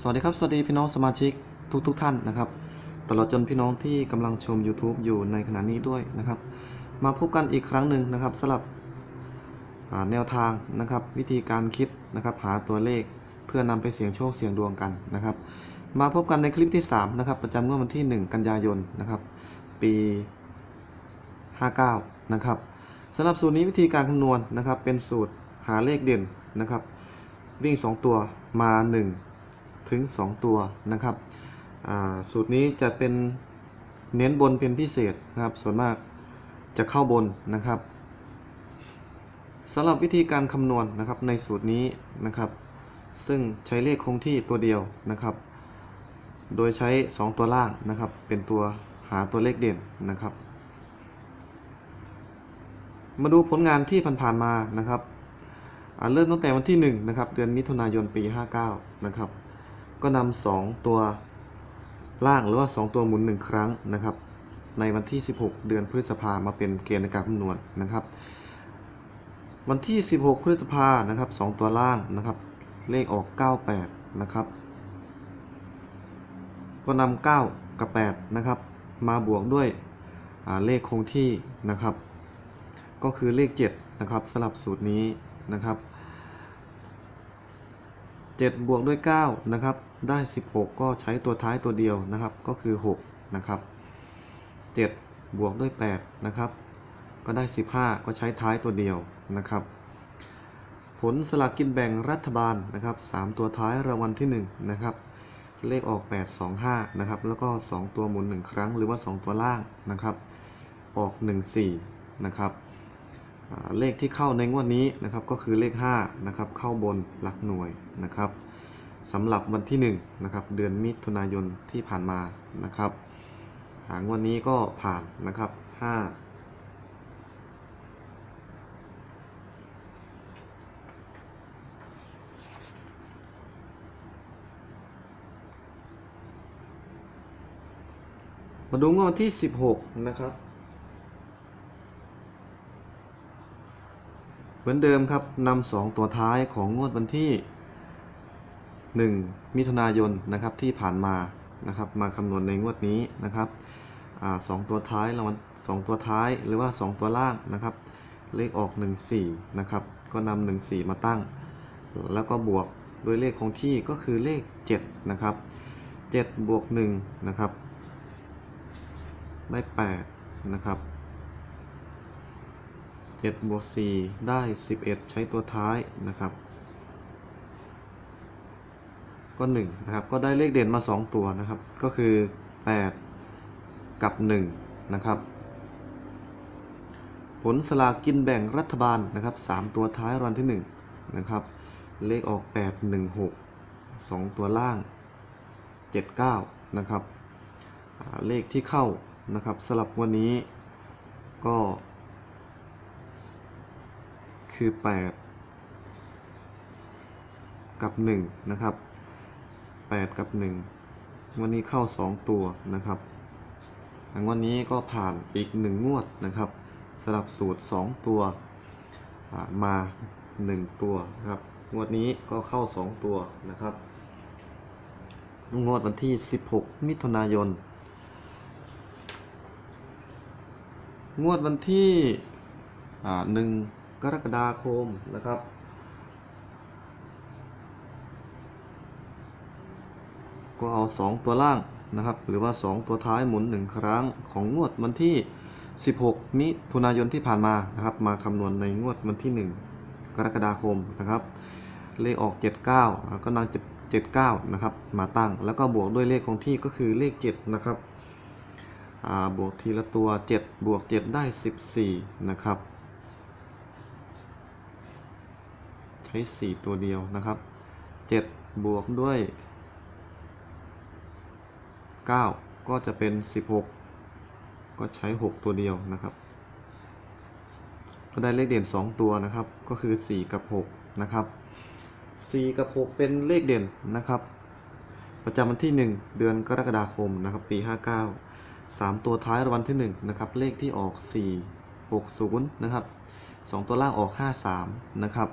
สวัสดีครับ สวัสดีพี่น้องสมาชิกทุกทุกท่านนะครับ ตลอดจนพี่น้องที่กำลังชม YouTube อยู่ในขณะนี้ด้วยนะครับ มาพบกันอีกครั้งหนึ่งนะครับสำหรับแนวทางนะครับ วิธีการคิดนะครับ หาตัวเลขเพื่อนำไปเสี่ยงโชคเสี่ยงดวงกันนะครับ มาพบกันในคลิปที่3นะครับประจำงวดวันที่ 1 กันยายนนะครับ ปี 59 นะครับสำหรับสูตรนี้วิธีการคำนวณนะครับ เป็นสูตรหาเลขเด่นนะครับ วิ่ง 2 ตัวมา 1 ถึง 2 ตัวนะครับสูตรนี้จะเป็นเน้นบนเป็นพิเศษนะครับ ส่วนมากจะเข้าบนนะครับสำหรับวิธีการคำนวณนะครับในสูตรนี้นะครับ ซึ่งใช้เลขคงที่ตัวเดียวนะครับ โดยใช้ 2 ตัวล่างนะครับ เป็นตัวหาตัวเลขเด่นนะครับ มาดูผลงานที่ผ่านๆมานะครับเริ่มตั้งแต่วันที่1นะครับเดือนมิถุนายนปี 59นะครับ ก็นำ2ตัวล่างหรือว่า 2 ตัวหมุน 1 ครั้งนะครับ ในวันที่ 16 เดือนพฤษภามาเป็นเกณฑ์ในการคำนวณนะครับ วันที่ 16 พฤษภานะครับ 2 ตัวล่างนะครับ เลขออก 98 นะครับ ก็นำ9กับ 8 นะครับ มาบวกด้วยเลขคงที่นะครับ ก็คือเลข 7 นะครับสลับสูตรนี้นะครับ 7 บวกด้วย9นะครับได้ 16 ก็ใช้ตัวท้ายตัวเดียวนะครับ ก็คือ6นะครับ7บวกด้วย8นะครับก็ได้ 15 ก็ใช้ท้ายตัวเดียวนะครับ ผลสลากกินแบ่งรัฐบาลนะครับ 3 ตัวท้ายรางวัลที่1นะครับเลขออก 8 2 5นะครับแล้วก็ 2 ตัวหมุน 1 ครั้งหรือว่า 2 ตัวล่างนะครับ ออก 1 4นะครับ เลขที่เข้าในงวดนี้นะครับก็คือเลข5นะครับเข้าบนหลักหน่วยนะครับสำหรับวันที่1นะครับเดือนมิถุนายนที่ผ่านมานะครับหางวดนี้ก็ผ่านนะครับ5มาดูงวดที่ 16 นะครับ เห มือนเดิมครับนำสองตัวท้ายของงวดวันที่ 1 มิถุนายนนะครับที่ผ่านมานะครับมาคำนวณในงวดนี้นะครับอสองตัวท้ายรางวัลสองตัวท้ายหรือว่า 2 ตัวล่างนะครับ เลขออก 1 4นะครับก็นำ1 4 มาตั้ง แล้วก็บวกด้วยเลขคงที่ก็คือเลข7นะครับ7บวก1นะครับได้8นะครับ 7บวก4ได้ 11 ใช้ตัวท้ายนะครับ ก็1นะครับ ก็ได้เลขเด่นมา 2 ตัวนะครับ ก็คือ 8 กับ 1 นะครับ ผลสลากกินแบ่งรัฐบาลนะครับ 3 ตัวท้ายรางวัลที่ 1 นะครับ เลขออก 8 1 6 2 ตัวล่าง 79 นะครับ เลขที่เข้านะครับสลับวันนี้ก็ คือ 8 กับ 1 นะครับ 8 กับ 1 วันนี้เข้า 2 ตัวนะครับอันวันนี้ก็ผ่านอีก 1 งวดนะครับสลับสูตร 2 ตัวมา 1 ตัวนะครับ งวดนี้ก็เข้า 2 ตัวนะครับ งวดวันที่ 16 มิถุนายน งวดวันที่หนึ่ง กรกฎาคมนะครับ ก็เอา 2 ตัวล่างนะครับ หรือว่า 2 ตัวท้ายหมุน 1 ครั้งของงวดวันที่ 16 มิถุนายนที่ผ่านมานะครับ มาคำนวณในงวดวันที่ 1 กรกฎาคมนะครับ เลขออก 79อ่าก็นำ79นะครับ มาตั้ง แล้วก็บวกด้วยเลขของที่ก็คือเลข 7 นะครับบวกทีละตัว 7 บวก 7 ได้ 14 นะครับ ใช้ 4 ตัวเดียวนะครับ 7 บวกด้วย 9 ก็จะเป็น 16 ก็ใช้ 6 ตัวเดียวนะครับก็ได้เลขเด่น 2 ตัวนะครับ ก็คือ 4 กับ 6 นะครับ 4 กับ 6 เป็นเลขเด่นนะครับ ประจำวันที่ 1 เดือนกรกฎาคมนะครับ ปี 59 3 ตัวท้ายรางวัลที่1นะครับ เลขที่ออก 4 60 นะครับ 2 ตัวล่างออก 53 นะครับ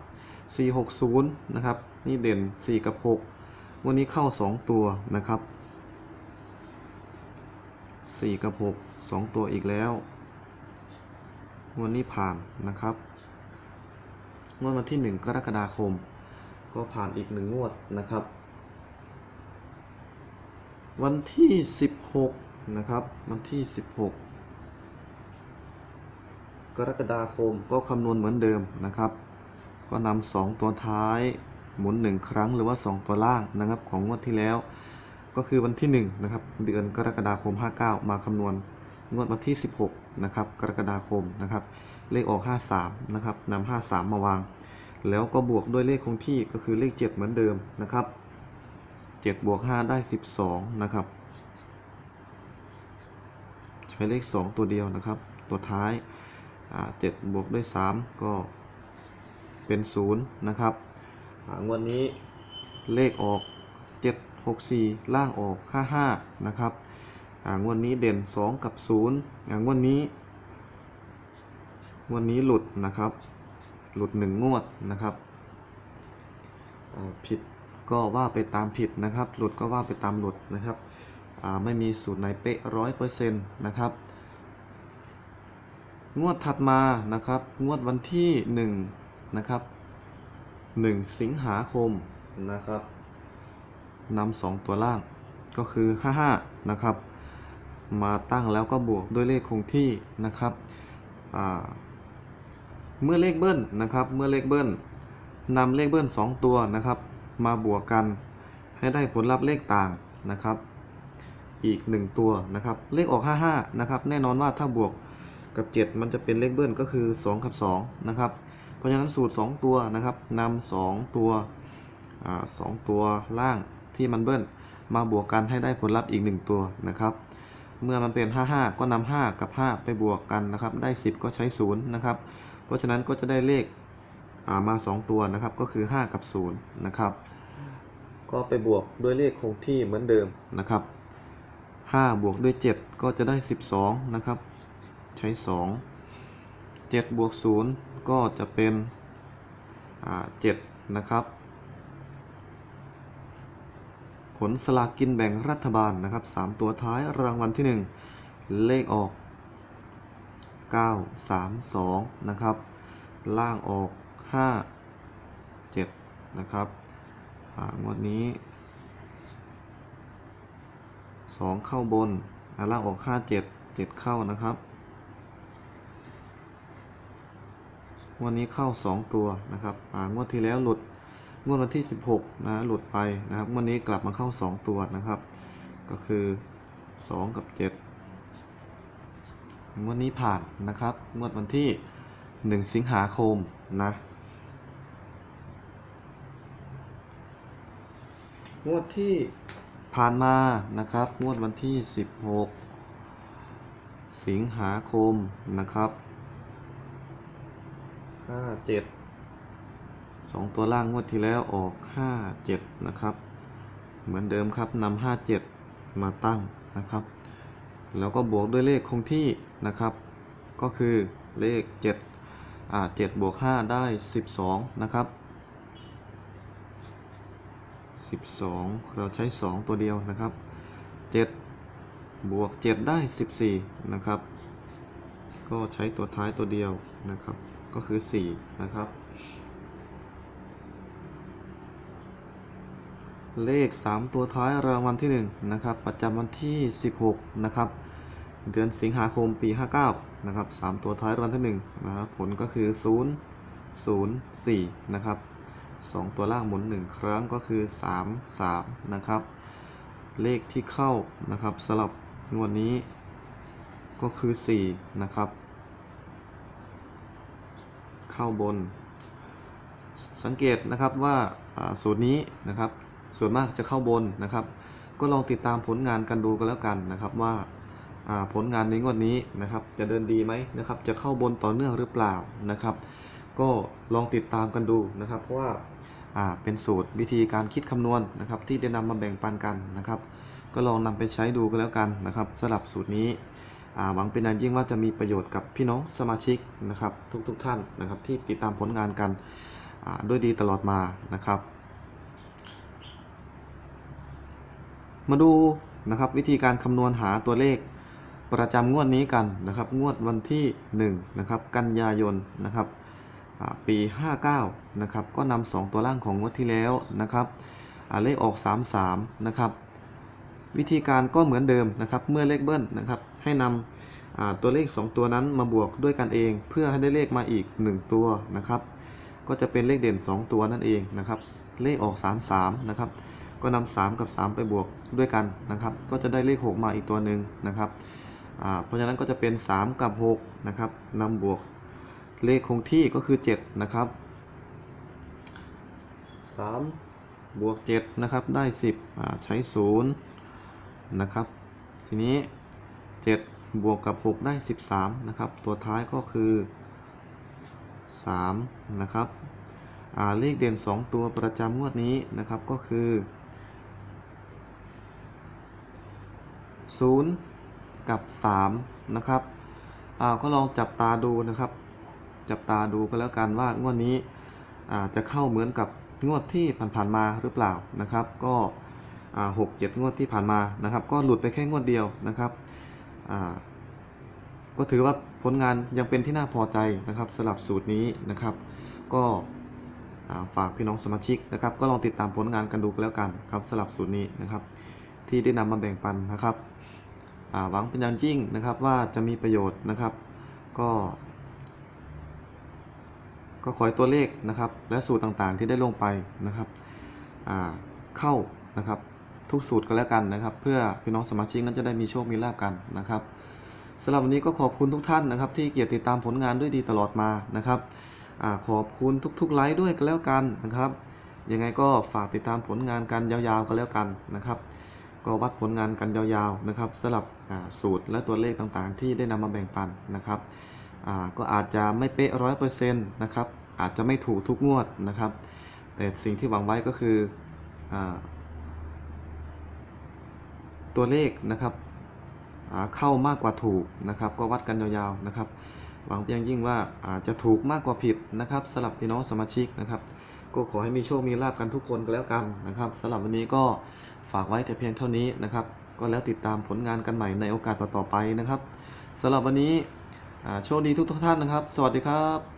460 นะครับ นี่เด่น 4 กับ 6 วันนี้เข้าสองตัวนะครับสี่กับหกสองตัวอีกแล้ว วันนี้ผ่านนะครับงวดวันที่หนึ่งกรกฎาคม ก็ผ่านอีกหนึ่งงวดนะครับ วันที่ 16 นะครับ วันที่ 16กรกฎาคมก็คำนวณเหมือนเดิมนะครับ ก็นำสองตัวท้ายหมุน 1 ครั้งหรือว่า 2 ตัวล่างนะครับของงวดที่แล้ว ก็คือวันที่1นะครับเดือนกรกฎาคม 59 มาคำนวณงวดวันที่ 16นะครับกรกฎาคมนะครับเลขออก 53นะครับนำ53 มาวาง แล้วก็บวกด้วยเลขคงที่ก็คือเลข 7 เหมือนเดิมนะครับ7บวก5ได้ 12นะครับใช้เลข 2 ตัวเดียวนะครับ ตัวท้าย7บวกด้วย 3 ก็ เป็น0นะครับงวดนนี้เลขออก 7 6 4 ล่างออก 55 นะครับงวดนนี้เด่น 2 กับ0งวดนนี้งวดนนี้หลุดนะครับ หลุด 1 งวดนะครับผิดก็ว่าไปตามผิดนะครับ หลุดก็ว่าไปตามหลุดนะครับไม่มีสูตรไหนเป๊ะร้อยเปอร์เซ็นต์นะครับ งวดถัดมานะครับ งวดวันที่ 1 นะครับ 1 สิงหาคมนะครับนำสองตัวล่างก็คือ 55 นะครับ มาตั้งแล้วก็บวกด้วยเลขคงที่นะครับ เมื่อเลขเบิ้ลนะครับ เมื่อเลขเบิ้ลนำเลขเบิ้ล 2 ตัวนะครับ มาบวกกันให้ได้ผลลัพธ์เลขต่างนะครับ อีก 1 ตัวนะครับ เลขออก 55 นะครับ แน่นอนว่าถ้าบวกกับ 7 มันจะเป็นเลขเบิ้ลก็คือ 2 กับ 2 นะครับ ราะฉะนั้นสูตร 2 ตัวนะครับนำ2ตัวสองตัวล่างที่มันเบิ้ลมาบวกกันให้ได้ผลลัพธ์อีก 1 ตัวนะครับ เมื่อมันเป็น 55 ก็นำ5กับ 5 ไปบวกกันนะครับ ได้ 10 ก็ใช้ 0 นะครับ เพราะฉะนั้นก็จะได้เลขมา 2 ตัวนะครับ ก็คือ 5 กับ 0 นะครับ ก็ไปบวกด้วยเลขคงที่เหมือนเดิมนะครับ 5 บวกด้วย 7 ก็จะได้ 12 นะครับ ใช้ 2 7บวก0ก็จะเป็น7นะครับ ผลสลากกินแบ่งรัฐบาลนะครับ 3 ตัวท้ายรางวัลที่ 1 เลขออก 9 3 2 นะครับ ล่างออก 5 7 นะครับงวดนี้ 2 เข้าบนล่างออก 5 7 7 เข้านะครับ งวดนี้เข้า 2 ตัวนะครับงวดที่แล้วหลุดงวดวันที่ 16 นะ หลุดไปนะครับงวดนี้กลับมาเข้า 2 ตัวนะครับ ก็คือ 2 กับ 7 งวดนี้ผ่านนะครับ งวดวันที่ 1 สิงหาคมนะ งวดที่ผ่านมานะครับ งวดวันที่ 16 สิงหาคมนะครับ 57 2ตัวล่างงวดที่แล้วออก57นะครับ เหมือนเดิมครับนำ57มาตั้งนะครับ แล้วก็บวกด้วยเลขคงที่นะครับ ก็คือเลข7อ่า7บวก5ได้12นะครับ12เราใช้2ตัวเดียวนะครับ7บวก7ได้14นะครับก็ใช้ตัวท้ายตัวเดียวนะครับ ก็คือ 4 นะครับ เลข 3 ตัวท้ายรางวัลที่ 1 นะครับ ประจำวันที่ 16 นะครับ เดือนสิงหาคมปี 59 นะครับ 3 ตัวท้ายรางวัลที่1นะครับผลก็คือ 0 0 4 นะครับ 2 ตัวล่างหมุน 1 ครั้งก็คือ 3 3 นะครับ เลขที่เข้านะครับสลับงวดนี้ก็คือ 4 นะครับ เข้าบน สังเกตนะครับว่าสูตรนี้นะครับ ส่วนมากจะเข้าบนนะครับ ก็ลองติดตามผลงานกันดูกันแล้วกันนะครับว่าผลงานในงวดนี้นะครับ จะเดินดีไหมนะครับ จะเข้าบนต่อเนื่องหรือเปล่านะครับ ก็ลองติดตามกันดูนะครับ เพราะว่าเป็นสูตรวิธีการคิดคำนวณนะครับ ที่ได้นำมาแบ่งปันกันนะครับ ก็ลองนำไปใช้ดูกันแล้วกันนะครับสำหรับสูตรนี้ หวังเป็นอย่างยิ่งว่าจะมีประโยชน์กับพี่น้องสมาชิกนะครับ ทุกๆทท่านนะครับ ที่ติดตามผลงานกันด้วยดีตลอดมานะครับ มาดูนะครับวิธีการคำนวณหาตัวเลขประจำงวดนี้กันนะครับ งวดวันที่1นะครับกันยายนนะครับอ่าปี 59นะครับก็นำ2ตัวล่างของงวดที่แล้วนะครับเลขออก 33นะครับวิธีการก็เหมือนเดิมนะครับ เมื่อเลขเบิ้ลนะครับ ให้นำตัวเลข 2 ตัวนั้นมาบวกด้วยกันเอง เพื่อให้ได้เลขมาอีก 1 ตัวนะครับ ก็จะเป็นเลขเด่น 2 ตัวนั่นเองนะครับ เลขออก33นะครับ ก็นำ3กับ 3 ไปบวกด้วยกันนะครับ ก็จะได้เลข 6 มาอีกตัวหนึ่งนะครับเพราะฉะนั้นก็จะเป็น 3 กับ6นะครับนำบวกเลขคงที่ก็คือ 7 นะครับ3บวก7นะครับได้ 10ใช้0นะครับ ทีนี้ 7 บวกกับ 6 ได้ 13 นะครับ ตัวท้ายก็คือ 3 นะครับเลขเด่น 2 ตัวประจำงวดนี้นะครับก็คือ 0 กับ 3 นะครับก็ลองจับตาดูนะครับ จับตาดูก็แล้วกันว่างวดนี้จะเข้าเหมือนกับงวดที่ผ่านๆมาหรือเปล่านะครับ ก็หกเจ็ดงวดที่ผ่านมานะครับ ก็หลุดไปแค่งวดเดียวนะครับ ก็ถือว่าผลงานยังเป็นที่น่าพอใจนะครับสำหรับสูตรนี้นะครับ ก็ฝากพี่น้องสมาชิกนะครับ ก็ลองติดตามผลงานกันดูแล้วกันครับสำหรับสูตรนี้นะครับ ที่ได้นำมาแบ่งปันนะครับหวังเป็นอย่างยิ่งนะครับว่าจะมีประโยชน์นะครับ ก็ ก็ขอให้ตัวเลขนะครับ และสูตรต่างๆที่ได้ลงไปนะครับเข้านะครับ ทุกสูตรก็แล้วกันนะครับ เพื่อพี่น้องสมาชิกนั้นจะได้มีโชคมีลาภกันนะครับสำหรับวันนี้ก็ขอบคุณทุกท่านนะครับ ที่เกียรติดตามผลงานด้วยดีตลอดมานะครับอขอบคุณทุกๆไลค์ด้วยกันแล้วกันนะครับยังไงก็ฝากติดตามผลงานกันยาวๆกันแล้วกันนะครับ ก็วัดผลงานกันยาวๆนะครับสำหรับสูตรและตัวเลขต่างๆ ที่ได้นำมาแบ่งปันนะครับก็อาจจะไม่เป๊ะร้อยเปอร์เซ็นต์นะครับอาจจะไม่ถูกทุกงวดนะครับ แต่สิ่งที่หวังไว้ก็คืออ ตัวเลขนะครับเข้ามากกว่าถูกนะครับ ก็วัดกันยาวๆนะครับ หวังเพียงยิ่งว่าอาจจะถูกมากกว่าผิดนะครับสำหรับพี่น้องสมาชิกนะครับ ก็ขอให้มีโชคมีลาบกันทุกคนก็แล้วกันนะครับสำหรับวันนี้ก็ฝากไว้แต่เพียงเท่านี้นะครับ ก็แล้วติดตามผลงานกันใหม่ในโอกาสต่อๆไปนะครับสำหรับวันนี้โชคดีทุกท่านนะครับ สวัสดีครับ